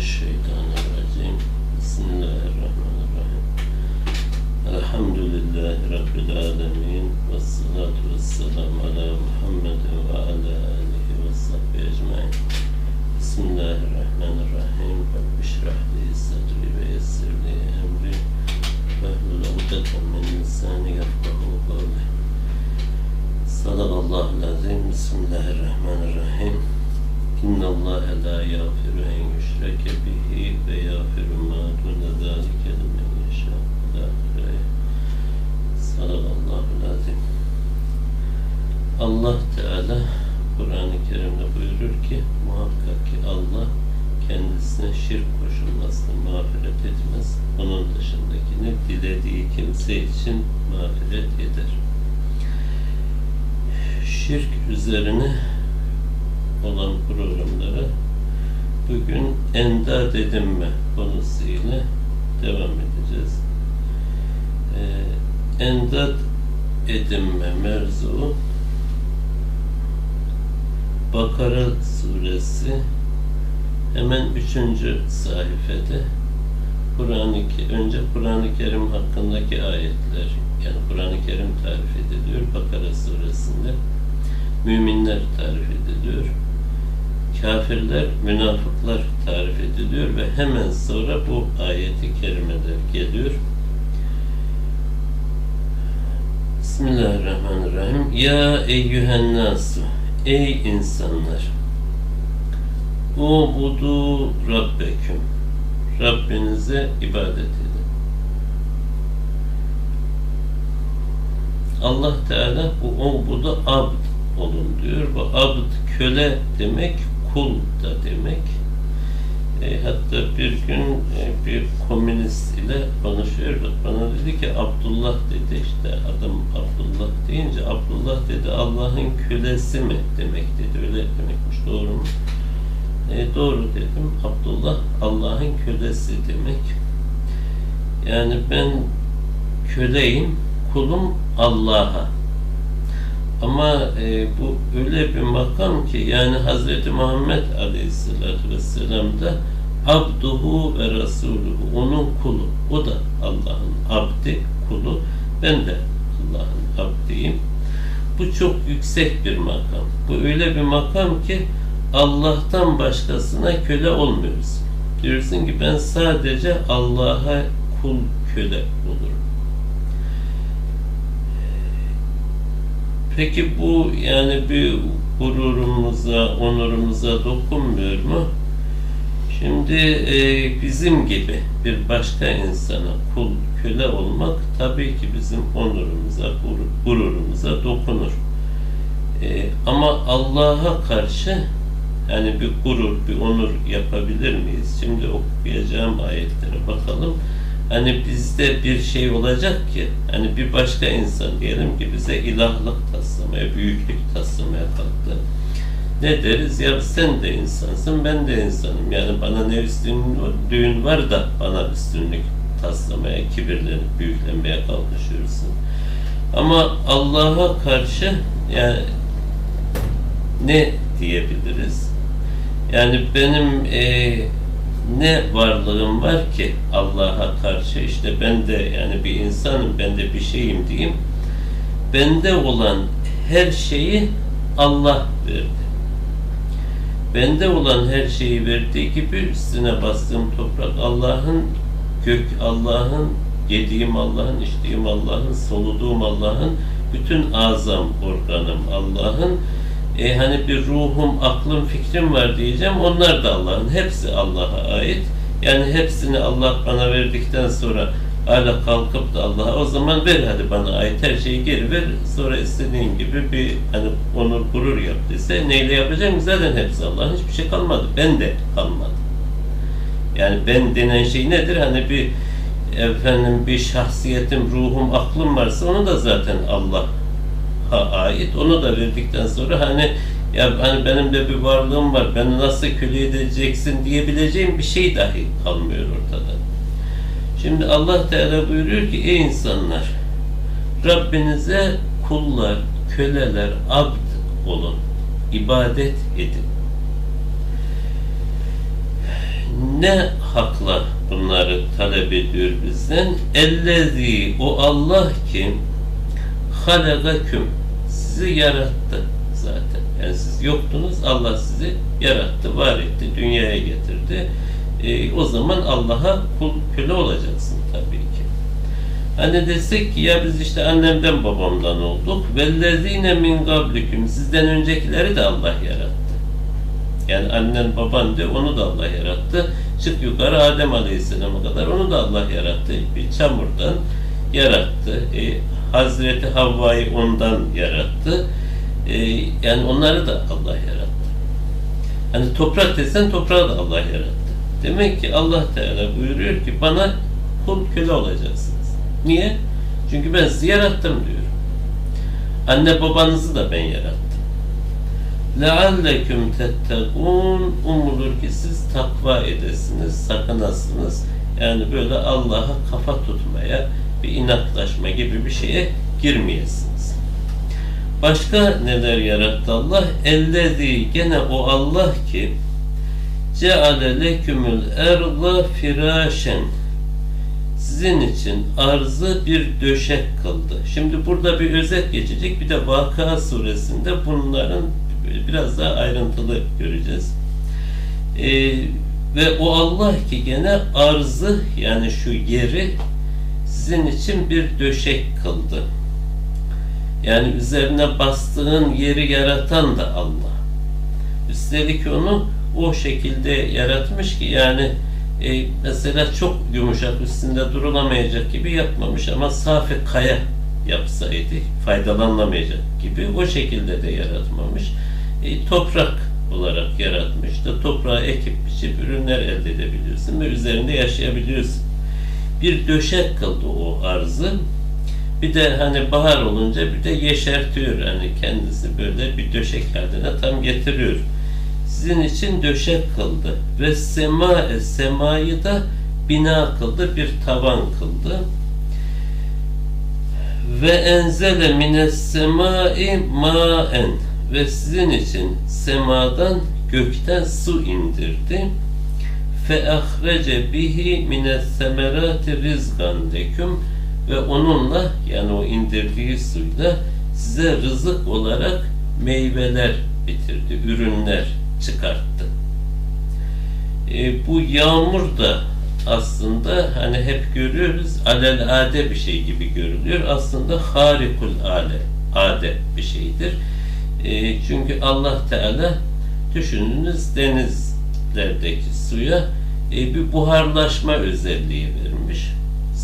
Mineşşeytanirracim. Bismillahirrahmanirrahim. Elhamdülillahi Rabbil alemin. Ve salatu ve selamu ala Muhammedin ve ala alihi ve sahbihi ecmain. Bismillahirrahmanirrahim. Rabbi şrah li sadri ve yessir li emri. Ve hlul ukdeten min lisani yafkahu kavli. Sadakallahu azim. Bismillahirrahmanirrahim. İnna Allah la yaghfiru en yushrake bihi ve yaghfiru ma dune zalike limen yasha. Sadakallahu azim. Allah Teala Kur'an-ı Kerim'de buyurur ki muhakkak ki Allah kendisine şirk koşulmasını mağfiret etmez. Onun dışındakini dilediği kimse için mağfiret eder. Şirk üzerine olan programlara bugün endad edinme konusuyla devam edeceğiz. Ee, endad edinme mevzu Bakara suresi. Hemen üçüncü sayfede. Kur'an-ı önce Kur'an-ı Kerim hakkındaki ayetler yani Kur'an-ı Kerim tarif ediliyor Bakara suresinde. Müminler tarif ediliyor kafirler, münafıklar tarif ediliyor ve hemen sonra bu ayeti kerimeler geliyor. Bismillahirrahmanirrahim. Ya eyyühen nasu, ey insanlar. O budu rabbeküm. Rabbinize ibadet edin. Allah Teala bu o budu abd olun diyor. Bu abd köle demek, kul da demek. E, hatta bir gün e, bir komünist ile konuşuyorduk. Bana dedi ki Abdullah dedi işte adım Abdullah deyince Abdullah dedi Allah'ın kölesi mi demek dedi. Öyle demekmiş doğru mu? E, doğru dedim. Abdullah Allah'ın kölesi demek. Yani ben köleyim, kulum Allah'a. Ama e, bu öyle bir makam ki yani Hz. Muhammed Aleyhisselatü Vesselam da abduhu ve rasuluhu onun kulu. O da Allah'ın abdi, kulu. Ben de Allah'ın abdiyim. Bu çok yüksek bir makam. Bu öyle bir makam ki Allah'tan başkasına köle olmuyoruz. Diyorsun ki ben sadece Allah'a kul köle olurum. Peki bu yani bir gururumuza, onurumuza dokunmuyor mu? Şimdi e, bizim gibi bir başka insana kul, köle olmak tabii ki bizim onurumuza, gururumuza dokunur. E, ama Allah'a karşı yani bir gurur, bir onur yapabilir miyiz? Şimdi okuyacağım ayetlere bakalım hani bizde bir şey olacak ki hani bir başka insan diyelim ki bize ilahlık taslamaya, büyüklük taslamaya kalktı. Ne deriz? Ya sen de insansın, ben de insanım. Yani bana ne üstünlüğün var da bana üstünlük taslamaya, kibirlenip büyüklenmeye kalkışıyorsun. Ama Allah'a karşı yani ne diyebiliriz? Yani benim eee ne varlığım var ki Allah'a karşı? İşte ben de yani bir insanım ben de bir şeyim diyeyim. Bende olan her şeyi Allah verdi. Bende olan her şeyi verdiği gibi üstüne bastığım toprak Allah'ın gök Allah'ın yediğim Allah'ın içtiğim Allah'ın soluduğum Allah'ın bütün azam organım Allah'ın e, hani bir ruhum, aklım, fikrim var diyeceğim. Onlar da Allah'ın. Hepsi Allah'a ait. Yani hepsini Allah bana verdikten sonra hala kalkıp da Allah'a o zaman ver hadi bana ait her şeyi geri ver. Sonra istediğin gibi bir hani onur gurur yap dese neyle yapacağım zaten hepsi Allah'ın. Hiçbir şey kalmadı. Ben de kalmadı. Yani ben denen şey nedir? Hani bir efendim bir şahsiyetim, ruhum, aklım varsa onu da zaten Allah ait. Onu da verdikten sonra hani ya hani benim de bir varlığım var. Beni nasıl köle edeceksin diyebileceğim bir şey dahi kalmıyor ortada. Şimdi Allah Teala buyuruyor ki ey insanlar Rabbinize kullar, köleler, abd olun. ibadet edin. ne hakla bunları talep ediyor bizden? Ellezî o Allah ki halagaküm sizi yarattı zaten. Yani siz yoktunuz, Allah sizi yarattı, var etti, dünyaya getirdi. E, o zaman Allah'a kul köle olacaksın tabii ki. Hani desek ki ya biz işte annemden babamdan olduk. Vellezine min gablikum sizden öncekileri de Allah yarattı. Yani annen baban diyor onu da Allah yarattı. Çık yukarı Adem Aleyhisselam'a kadar onu da Allah yarattı. Bir çamurdan yarattı. E, Hazreti Havva'yı ondan yarattı. E, yani onları da Allah yarattı. Hani toprak desen toprağı da Allah yarattı. Demek ki Allah Teala buyuruyor ki bana kul köle olacaksınız. Niye? Çünkü ben sizi yarattım diyor. Anne babanızı da ben yarattım. لَعَلَّكُمْ تَتَّقُونَ Umulur ki siz takva edesiniz, sakınasınız. Yani böyle Allah'a kafa tutmaya, bir inatlaşma gibi bir şeye girmeyesiniz. Başka neler yarattı Allah? Ellezî gene o Allah ki ceale lekümül erla firâşen sizin için arzı bir döşek kıldı. Şimdi burada bir özet geçecek. Bir de Vaka suresinde bunların biraz daha ayrıntılı göreceğiz. Ee, ve o Allah ki gene arzı yani şu yeri sizin için bir döşek kıldı. Yani üzerine bastığın yeri yaratan da Allah. Üstelik onu o şekilde yaratmış ki yani e, mesela çok yumuşak üstünde durulamayacak gibi yapmamış ama safi kaya yapsaydı faydalanlamayacak gibi o şekilde de yaratmamış. E, toprak olarak yaratmış da toprağa ekip biçip ürünler elde edebiliyorsun ve üzerinde yaşayabiliyorsun. Bir döşek kıldı o arzı. Bir de hani bahar olunca bir de yeşertiyor hani kendisi böyle bir döşek haline tam getiriyor. Sizin için döşek kıldı ve sema semayı da bina kıldı, bir tavan kıldı. Ve enzele mines semai maen ve sizin için semadan gökten su indirdi. Ahrece bihi mines semerati rizgan leküm ve onunla yani o indirdiği suyla size rızık olarak meyveler bitirdi, ürünler çıkarttı. E, bu yağmur da aslında hani hep görüyoruz alel ade bir şey gibi görülüyor. Aslında harikul ale, ade bir şeydir. E, çünkü Allah Teala düşününüz denizlerdeki suya e, bir buharlaşma özelliği vermiş.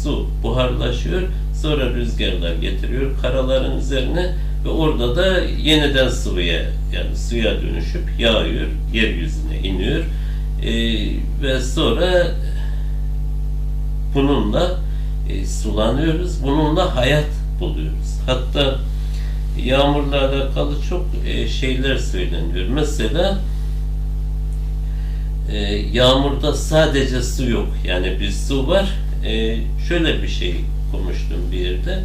Su buharlaşıyor, sonra rüzgarlar getiriyor karaların üzerine ve orada da yeniden sıvıya yani suya dönüşüp yağıyor, yeryüzüne iniyor e, ve sonra bununla e, sulanıyoruz, bununla hayat buluyoruz. Hatta yağmurla alakalı çok şeyler söyleniyor. Mesela e, yağmurda sadece su yok. Yani bir su var. E, şöyle bir şey okumuştum bir yerde.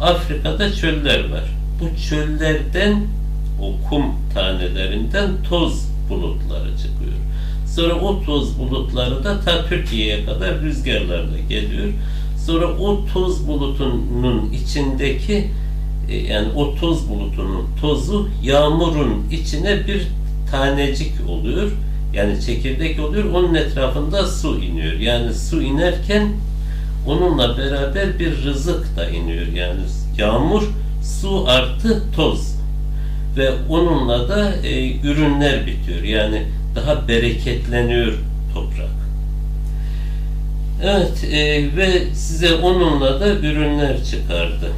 Afrika'da çöller var. Bu çöllerden o kum tanelerinden toz bulutları çıkıyor. Sonra o toz bulutları da ta Türkiye'ye kadar rüzgarlarla geliyor. Sonra o toz bulutunun içindeki e, yani o toz bulutunun tozu yağmurun içine bir tanecik oluyor. Yani çekirdek oluyor. Onun etrafında su iniyor. Yani su inerken onunla beraber bir rızık da iniyor. Yani yağmur, su artı toz. Ve onunla da e, ürünler bitiyor. Yani daha bereketleniyor toprak. Evet e, ve size onunla da ürünler çıkardı.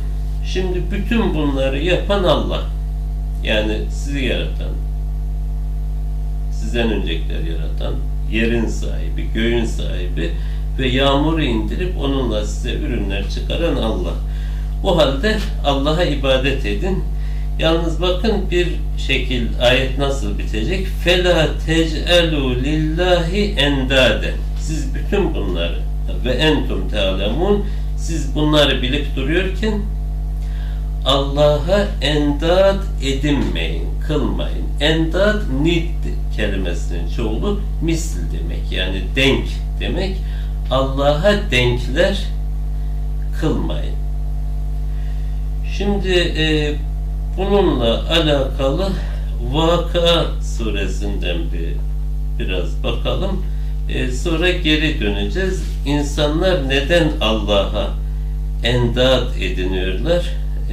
Şimdi bütün bunları yapan Allah. Yani sizi yaratan, sizden öncekiler yaratan, yerin sahibi, göğün sahibi ve yağmuru indirip onunla size ürünler çıkaran Allah. O halde Allah'a ibadet edin. Yalnız bakın bir şekil ayet nasıl bitecek? Fela tec'elu lillahi endade. Siz bütün bunları ve entum te'alemun siz bunları bilip duruyorken Allah'a endad edinmeyin, kılmayın. Endad nid kelimesinin çoğulu misl demek. Yani denk demek. Allah'a denkler kılmayın. Şimdi e, bununla alakalı Vaka suresinden bir biraz bakalım. E, sonra geri döneceğiz. İnsanlar neden Allah'a endat ediniyorlar?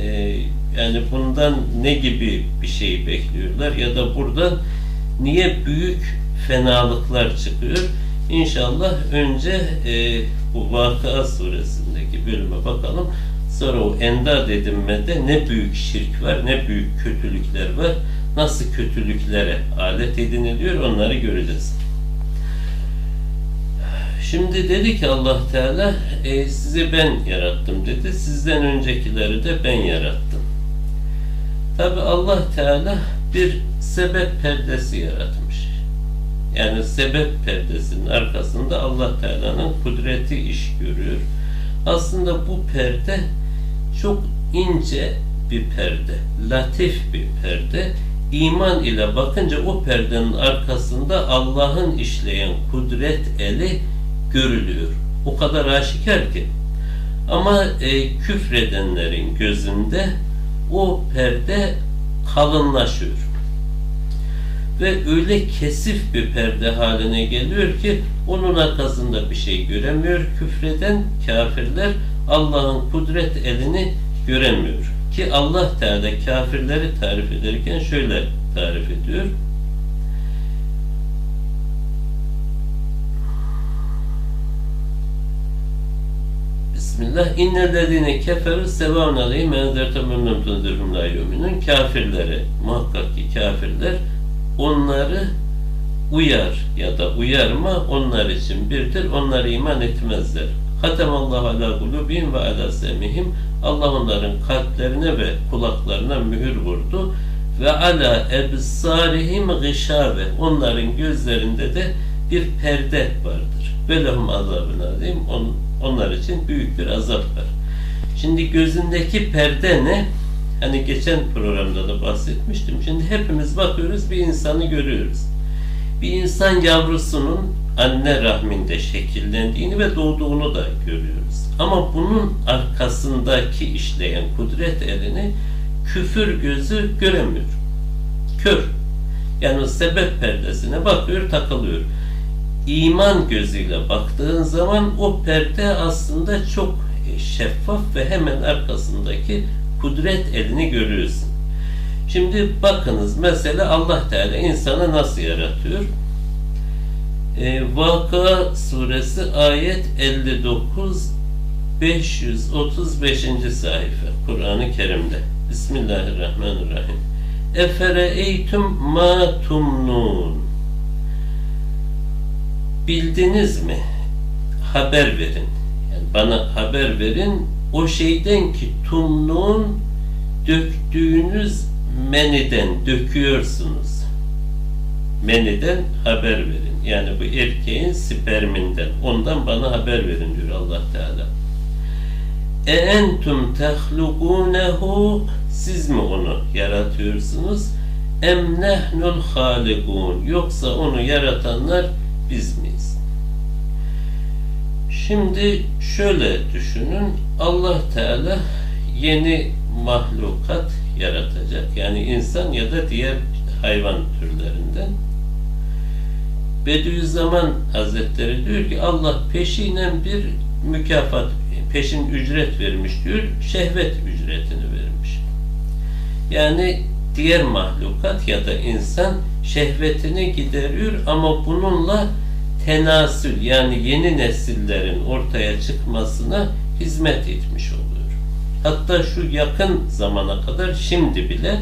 E, yani bundan ne gibi bir şey bekliyorlar ya da buradan niye büyük fenalıklar çıkıyor? İnşallah önce e, bu Vaka suresindeki bölüme bakalım. Sonra o endad edinmede ne büyük şirk var, ne büyük kötülükler var, nasıl kötülüklere alet ediniliyor onları göreceğiz. Şimdi dedi ki Allah Teala e, sizi ben yarattım dedi. Sizden öncekileri de ben yarattım. Tabi Allah Teala bir sebep perdesi yaratmış. Yani sebep perdesinin arkasında Allah Teala'nın kudreti iş görüyor. Aslında bu perde çok ince bir perde, latif bir perde. İman ile bakınca o perdenin arkasında Allah'ın işleyen kudret eli görülüyor. O kadar aşikar ki. Ama e, küfredenlerin gözünde o perde kalınlaşıyor. Ve öyle kesif bir perde haline geliyor ki onun arkasında bir şey göremiyor. Küfreden kafirler Allah'ın kudret elini göremiyor. Ki Allah Teala kafirleri tarif ederken şöyle tarif ediyor. Bismillah. İnnellezine keferu sevaun aleyhim enzerte mümnüm tunzirhum la yuminun. Kafirleri, muhakkak ki kafirler onları uyar ya da uyarma onlar için birdir. Onlar iman etmezler. Hatemallahu ala kulubihim ve ala semihim. Allah onların kalplerine ve kulaklarına mühür vurdu. Ve ala ebsarihim gışave. Onların gözlerinde de bir perde vardır. Ve lehum azabın azim. On, onlar için büyük bir azap var. Şimdi gözündeki perde ne? Hani geçen programda da bahsetmiştim. Şimdi hepimiz bakıyoruz bir insanı görüyoruz. Bir insan yavrusunun anne rahminde şekillendiğini ve doğduğunu da görüyoruz. Ama bunun arkasındaki işleyen kudret elini küfür gözü göremiyor. Kör. Yani sebep perdesine bakıyor, takılıyor. İman gözüyle baktığın zaman o perde aslında çok şeffaf ve hemen arkasındaki kudret elini görüyorsun. Şimdi bakınız mesela Allah Teala insanı nasıl yaratıyor? E, Vaka suresi ayet 59 535. sayfa Kur'an-ı Kerim'de. Bismillahirrahmanirrahim. Efere eytüm ma tumnun. Bildiniz mi? Haber verin. Yani bana haber verin. O şeyden ki tumnun döktüğünüz meniden döküyorsunuz. Meniden haber verin. Yani bu erkeğin sperminden. Ondan bana haber verin diyor Allah Teala. E entum tehlukunehu siz mi onu yaratıyorsunuz? Em nehnul halikun yoksa onu yaratanlar biz miyiz? Şimdi şöyle düşünün. Allah Teala yeni mahlukat yaratacak. Yani insan ya da diğer hayvan türlerinden. Bediüzzaman Hazretleri diyor ki Allah peşinen bir mükafat, peşin ücret vermiş diyor. Şehvet ücretini vermiş. Yani diğer mahlukat ya da insan şehvetini gideriyor ama bununla tenasül yani yeni nesillerin ortaya çıkmasına hizmet etmiş oluyor. Hatta şu yakın zamana kadar şimdi bile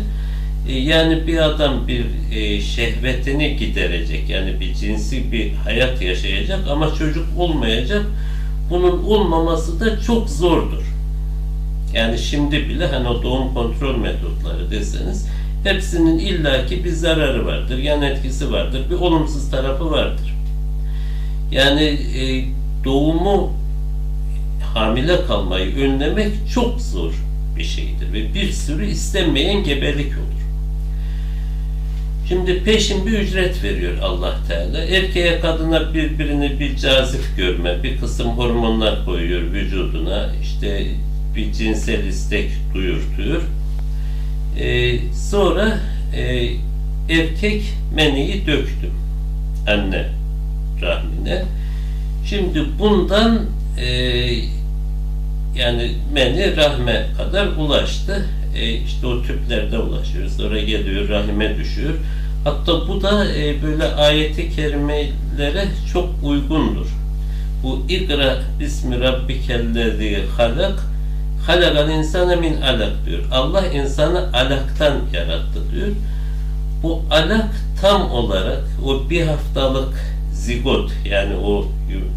e, yani bir adam bir e, şehvetini giderecek yani bir cinsi bir hayat yaşayacak ama çocuk olmayacak bunun olmaması da çok zordur. Yani şimdi bile hani o doğum kontrol metotları deseniz hepsinin illaki bir zararı vardır, yan etkisi vardır, bir olumsuz tarafı vardır. Yani e, doğumu hamile kalmayı önlemek çok zor bir şeydir ve bir sürü istenmeyen gebelik olur. Şimdi peşin bir ücret veriyor Allah Teala. Erkeğe kadına birbirini bir cazip görme, bir kısım hormonlar koyuyor vücuduna. işte bir cinsel istek duyurtuyor. Ee, sonra e, erkek meniyi döktüm anne rahmine. Şimdi bundan e, yani meni rahme kadar ulaştı. E, işte o tüplerde ulaşıyor. Sonra geliyor rahime düşüyor. Hatta bu da e, böyle ayeti kerimelere çok uygundur. Bu ikra bismi rabbikellezi halak halakal insane min alak diyor. Allah insanı alaktan yarattı diyor. Bu alak tam olarak o bir haftalık zigot yani o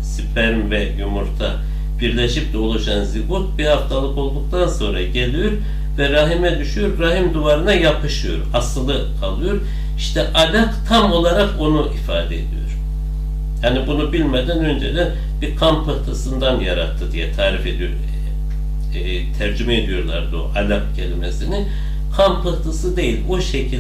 sperm ve yumurta birleşip de oluşan zigot bir haftalık olduktan sonra geliyor ve rahime düşüyor, rahim duvarına yapışıyor, asılı kalıyor. İşte alak tam olarak onu ifade ediyor. Yani bunu bilmeden önceden bir kan pıhtısından yarattı diye tarif ediyor. E, tercüme ediyorlardı o alak kelimesini. Kan pıhtısı değil, o şekilde